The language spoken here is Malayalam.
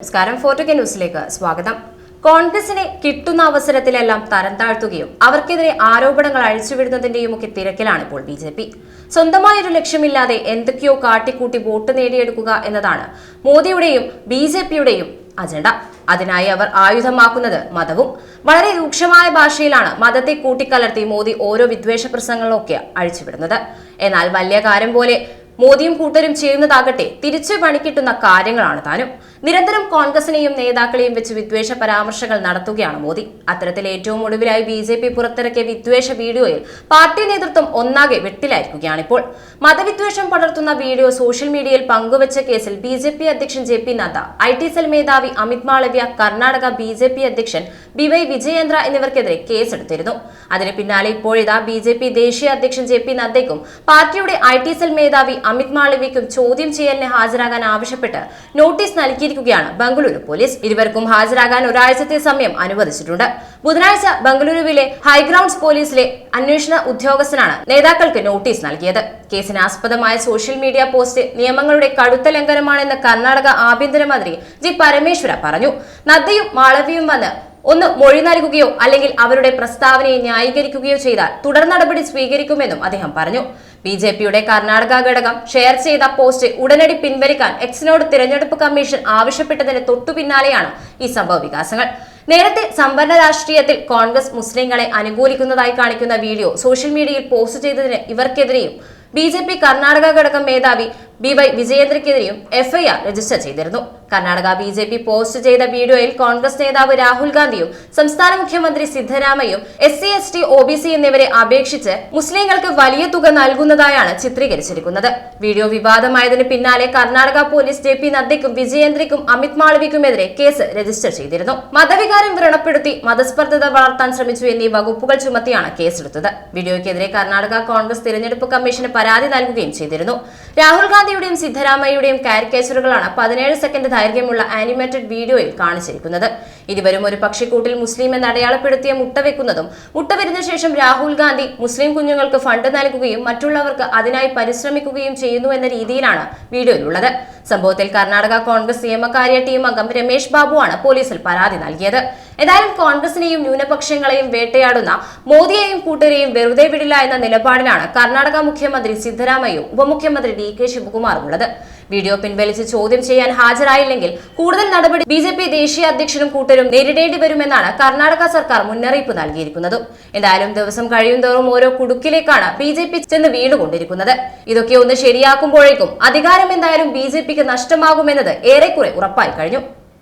നമസ്കാരം. ഫോർട്ടുക ന്യൂസിലേക്ക് സ്വാഗതം. കോൺഗ്രസിനെ കിട്ടുന്ന അവസരത്തിലെല്ലാം തരം താഴ്ത്തുകയും അവർക്കെതിരെ ആരോപണങ്ങൾ അഴിച്ചുവിടുന്നതിന്റെയും ഒക്കെ തിരക്കിലാണ് ഇപ്പോൾ ബി ജെ പി. സ്വന്തമായൊരു ലക്ഷ്യമില്ലാതെ എന്തൊക്കെയോ കാട്ടിക്കൂട്ടി വോട്ട് നേടിയെടുക്കുക എന്നതാണ് മോദിയുടെയും ബി ജെ പിയുടെയും അജണ്ട. അതിനായി അവർ ആയുധമാക്കുന്നത് മതവും. വളരെ രൂക്ഷമായ ഭാഷയിലാണ് മതത്തെ കൂട്ടിക്കലർത്തി മോദി ഓരോ വിദ്വേഷ പ്രസംഗങ്ങളൊക്കെ അഴിച്ചുവിടുന്നത്. എന്നാൽ വലിയ കാര്യം പോലെ മോദിയും കൂട്ടരും ചെയ്യുന്നതാകട്ടെ തിരിച്ചു പണിക്കിട്ടുന്ന കാര്യങ്ങളാണ് താനും. നിരന്തരം കോൺഗ്രസിനെയും നേതാക്കളെയും വെച്ച് വിദ്വേഷ പരാമർശങ്ങൾ നടത്തുകയാണ് മോദി. അത്തരത്തിൽ ഏറ്റവും ഒടുവിലായി ബി ജെ പി പുറത്തിറക്കിയ വിദ്വേഷ വീഡിയോയിൽ പാർട്ടി നേതൃത്വം ഒന്നാകെ വെട്ടിലായിരിക്കുകയാണിപ്പോൾ. മതവിദ്വേഷം പടർത്തുന്ന വീഡിയോ സോഷ്യൽ മീഡിയയിൽ പങ്കുവച്ച കേസിൽ ബി ജെ പി അധ്യക്ഷൻ J P Nadda I T cell മേധാവി Amit Malviya Karnataka B J P അധ്യക്ഷൻ ബി വൈ വിജയേന്ദ്ര എന്നിവർക്കെതിരെ കേസെടുത്തിരുന്നു. അതിന് പിന്നാലെ ഇപ്പോഴിതാ ബി ജെ പി ദേശീയ അധ്യക്ഷൻ ജെ പി നദ്ദയ്ക്കും പാർട്ടിയുടെ ഐ ടി സെൽ മേധാവി അമിത് മാളവിക്കും ചോദ്യം ചെയ്യലിന് ഹാജരാകാൻ ആവശ്യപ്പെട്ട് നോട്ടീസ് നൽകിയിരിക്കുകയാണ് ബംഗളൂരു പോലീസ്. ഇരുവർക്കും ഹാജരാകാൻ ഒരാഴ്ചത്തെ സമയം അനുവദിച്ചിട്ടുണ്ട്. ബുധനാഴ്ച ബംഗളൂരുവിലെ ഹൈഗ്രൗണ്ട്സ് പോലീസിലെ അന്വേഷണ ഉദ്യോഗസ്ഥനാണ് നേതാക്കൾക്ക് നോട്ടീസ് നൽകിയത്. കേസിന് ആസ്പദമായ സോഷ്യൽ മീഡിയ പോസ്റ്റ് നിയമങ്ങളുടെ കടുത്ത ലംഘനമാണെന്ന് കർണാടക ആഭ്യന്തരമന്ത്രി ജി പരമേശ്വര പറഞ്ഞു. നദ്ദയും മാളവിയും വന്ന് ഒന്ന് മൊഴി നൽകുകയോ അല്ലെങ്കിൽ അവരുടെ പ്രസ്താവനയെ ന്യായീകരിക്കുകയോ ചെയ്താൽ തുടർ നടപടി സ്വീകരിക്കുമെന്നും അദ്ദേഹം പറഞ്ഞു. ബി ജെ പിയുടെ കർണാടക ഘടകം ഷെയർ ചെയ്ത പോസ്റ്റ് ഉടനടി പിൻവലിക്കാൻ എക്സിനോട് തിരഞ്ഞെടുപ്പ് കമ്മീഷൻ ആവശ്യപ്പെട്ടതിന് തൊട്ടു പിന്നാലെയാണ് ഈ സംഭവ വികാസങ്ങൾ. നേരത്തെ സമ്പന്ന രാഷ്ട്രീയത്തിൽ കോൺഗ്രസ് മുസ്ലിങ്ങളെ അനുകൂലിക്കുന്നതായി കാണിക്കുന്ന വീഡിയോ സോഷ്യൽ മീഡിയയിൽ പോസ്റ്റ് ചെയ്തതിന് ഇവർക്കെതിരെയും ബി ജെ പി കർണാടക ഘടകം മേധാവി ബി വൈ വിജയേന്ദ്രയ്ക്കെതിരെയും എഫ്ഐആർ രജിസ്റ്റർ ചെയ്തിരുന്നു. Karnataka B J P post ചെയ്ത വീഡിയോയിൽ കോൺഗ്രസ് നേതാവ് രാഹുൽ ഗാന്ധിയും സംസ്ഥാന മുഖ്യമന്ത്രി സിദ്ധരാമയ്യും S C S T O B C എന്നിവരെ അപേക്ഷിച്ച് മുസ്ലിങ്ങൾക്ക് വലിയ തുക നൽകുന്നതായാണ് ചിത്രീകരിച്ചിരിക്കുന്നത്. വീഡിയോ വിവാദമായതിന് പിന്നാലെ കർണാടക പോലീസ് ജെ പി നദ്ദയ്ക്കും വിജയേന്ദ്രയ്ക്കും അമിത് മാളവിക്കുമെതിരെ കേസ് രജിസ്റ്റർ ചെയ്തിരുന്നു. മതവികാരം വ്രണപ്പെടുത്തി മതസ്പർദ്ധത വളർത്താൻ ശ്രമിച്ചു എന്നീ വകുപ്പുകൾ ചുമത്തിയാണ് കേസെടുത്തത്. വീഡിയോയ്ക്കെതിരെ കർണാടക കോൺഗ്രസ് തിരഞ്ഞെടുപ്പ് കമ്മീഷന് പരാതി നൽകുകയും ചെയ്തിരുന്നു. രാഹുൽ ഗാന്ധിയുടെയും സിദ്ധരാമയ്യയുടെയും കാരിക്കേച്ചറുകളാണ് പതിനേഴ് സെക്കൻഡ് ദൈർഘ്യമുള്ള ആനിമേറ്റഡ് വീഡിയോയിൽ കാണിച്ചിരിക്കുന്നത്. ഇരുവരും ഒരു പക്ഷിക്കൂട്ടിൽ മുസ്ലിം എന്ന് അടയാളപ്പെടുത്തിയ മുട്ട വെക്കുന്നതും മുട്ട വരുന്ന ശേഷം രാഹുൽ ഗാന്ധി മുസ്ലിം കുഞ്ഞുങ്ങൾക്ക് ഫണ്ട് നൽകുകയും മറ്റുള്ളവർക്ക് അതിനായി പരിശ്രമിക്കുകയും ചെയ്യുന്നു എന്ന രീതിയിലാണ് വീഡിയോയിലുള്ളത്. സംഭവത്തിൽ കർണാടക കോൺഗ്രസ് നിയമകാര്യ ടീം അംഗം രമേശ് ബാബുവാണ് പോലീസിൽ പരാതി നൽകിയത്. ഏതായാലും കോൺഗ്രസിനെയും ന്യൂനപക്ഷങ്ങളെയും വേട്ടയാടുന്ന മോദിയെയും കൂട്ടരെയും വെറുതെ വിടില്ല എന്ന നിലപാടിലാണ് കർണാടക മുഖ്യമന്ത്രി സിദ്ധരാമയ്യയും ഉപമുഖ്യമന്ത്രി ഡി കെ ശിവകുമാറും ഉള്ളത് വീഡിയോ പിൻവലിച്ച് ചോദ്യം ചെയ്യാൻ ഹാജരായില്ലെങ്കിൽ കൂടുതൽ നടപടി ബി ജെ പി ദേശീയ അധ്യക്ഷനും കൂട്ടരും നേരിടേണ്ടി വരുമെന്നാണ് കർണാടക സർക്കാർ മുന്നറിയിപ്പ് നൽകിയിരിക്കുന്നത്. എന്തായാലും ദിവസം കഴിയുന്തോറും ഓരോ കുടുക്കിലേക്കാണ് ബി ജെ പി ചെന്ന് വീണുകൊണ്ടിരിക്കുന്നത്. ഇതൊക്കെ ഒന്ന് ശരിയാക്കുമ്പോഴേക്കും അധികാരം എന്തായാലും ബി ജെ പിക്ക് നഷ്ടമാകുമെന്നത് ഏറെക്കുറെ ഉറപ്പായി കഴിഞ്ഞു.